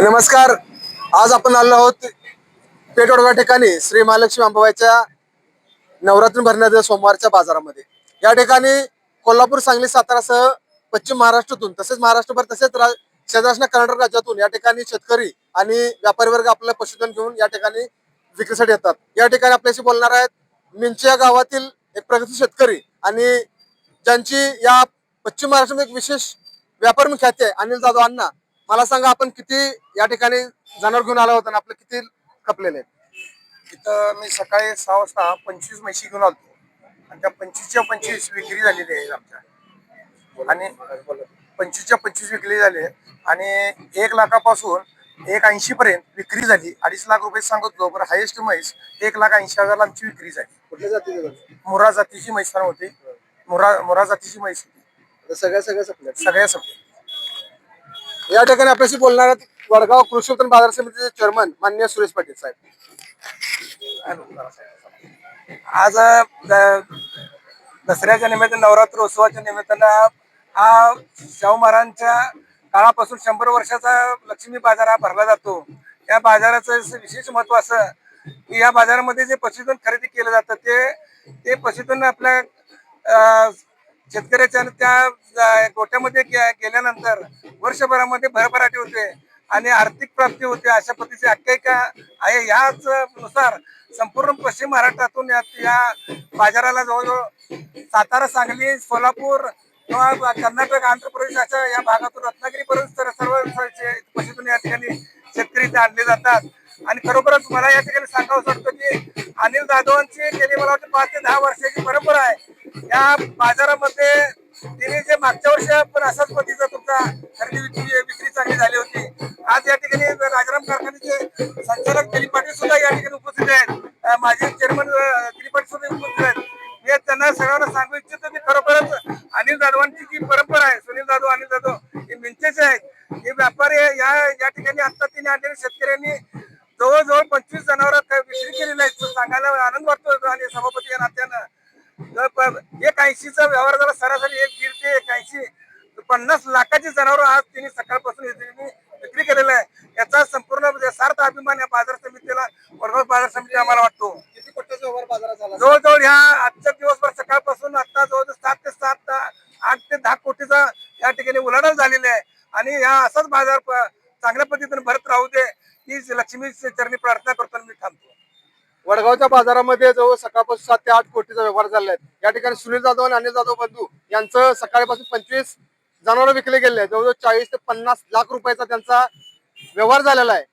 नमस्कार. आज आपण आलो आहोत पेटवडगा ठिकाणी श्री महालक्ष्मी अंबाबाईच्या नवरात्र भरण्याच्या सोमवारच्या बाजारामध्ये. या ठिकाणी कोल्हापूर सांगली सातारासह पश्चिम महाराष्ट्रातून तसेच महाराष्ट्रभर तसेच रा- शेजारच्या कर्नाटक राज्यातून या ठिकाणी शेतकरी आणि व्यापारी वर्ग आपलं पशुधन घेऊन या ठिकाणी विक्रीसाठी येतात. या ठिकाणी आपल्याशी बोलणार आहेत मिंचिया गावातील एक प्रगती शेतकरी आणि ज्यांची या पश्चिम महाराष्ट्रामध्ये एक विशेष व्यापार ख्याती आहे अनिल जाधव अण्णा. मला सांगा आपण किती या ठिकाणी जनावर घेऊन आला होता आणि आपलं किती खपलेले इथं मी सकाळी सहा वाजता पंचवीस म्हशी घेऊन आलतो. आणि त्या पंचवीसच्या पंचवीस विक्री झालेली आहे आमच्या. आणि पंचवीसच्या पंचवीस विक्री झाली आणि एक लाखापासून एक ऐंशी पर्यंत विक्री झाली. अडीच लाख रुपये सांगत होतो पण हायेस्ट म्हैस एक लाख ऐंशी हजारला आमची विक्री झाली. कुठल्या जातीचे? मुरा जातीची म्हैस होती. मुरा मुरा जातीची म्हैस होती. सगळ्या सगळ्या संपल्या. सगळ्या सगळे या ठिकाणी आपल्याशी बोलणार आहेत वडगाव कृषी उत्पन्न बाजार समितीचे चेअरमन मान्य सुरेश पाटील साहेब. आज द- दसऱ्याच्या निमित्त नवरात्र उत्सवाच्या निमित्तानं हा शाहू महाराजांच्या काळापासून शंभर वर्षाचा लक्ष्मी बाजार हा भरला जातो. या बाजाराचं असं विशेष महत्त्व असं की या बाजारामध्ये जे पशुधन खरेदी केलं जातं ते ते पशुधन आपल्या अं शेतकऱ्याच्या त्या गोठ्यामध्ये गेल्यानंतर वर्षभरामध्ये भरभराटी होते आणि आर्थिक प्राप्ती होते अशा पद्धतीची आख्यायिका आहे. याच नुसार संपूर्ण पश्चिम महाराष्ट्रातून या बाजाराला जवळजवळ सातारा सांगली सोलापूर किंवा कर्नाटक आंध्र प्रदेश अशा या भागातून रत्नागिरीपर्यंत तर सर्व पशुतून या ठिकाणी शेतकरी इथे आणले जातात. आणि खरोखरच मला या ठिकाणी सांगावं वाटतं की अनिल जाधवांची गेली मला वाटतं पाच ते दहा वर्षाची परंपरा आहे. या बाजारामध्ये तिने जे मागच्या वर्षी पण असाच पद्धतीचा तुमचा खरेदी विक्री विक्री चांगली झाली होती आज या ठिकाणी राजाराम कारखान्याचे संचालक दिलीप पाटील सुद्धा या ठिकाणी उपस्थित आहेत. माझे चेअरमन दिलीप पाटील सुद्धा उपस्थित आहेत. मी त्यांना सगळ्यांना सांगू इच्छितो की खरोखरच अनिल जाधवांची जी परंपरा आहे सुनील जाधव अनिल जाधव हे मिंचेचे आहेत. हे व्यापारी या या ठिकाणी आता तिने आणलेल्या शेतकऱ्यांनी जवळजवळ पंचवीस जनावर विक्री केलेली आहे सांगायला आनंद वाटतो आणि सभापती या नात्यानं एक ऐंशीचा व्यवहार झाला सरासरी एक दीड ते एक ऐंशी. पन्नास लाखाची जनावर आज तिने सकाळपासून विक्री केलेलं आहे. याचा संपूर्ण सार्थ अभिमान या बाजार समितीला वडगाव बाजार समिती आम्हाला वाटतो. किती कोट्याचा व्यवहार बाजारात झाला? जवळजवळ ह्या आजच्या दिवसभर सकाळपासून आता जवळजवळ सात ते सात आठ ते दहा कोटीचा या ठिकाणी उलाढाल झालेली आहे. आणि ह्या असाच बाजार चांगल्या पद्धतीने भरत राहू दे ही लक्ष्मी चरणी प्रार्थना करतो मी थांबतो. वडगावच्या बाजारामध्ये जवळ सकाळपासून सात ते आठ कोटीचा व्यवहार झाला आहे. या ठिकाणी सुनील जाधव आणि अनिल जाधव बंधू यांचं सकाळपासून पंचवीस जनावर विकले गेले आहेत. जवळजवळ चाळीस ते पन्नास लाख रुपयाचा त्यांचा व्यवहार झालेला आहे.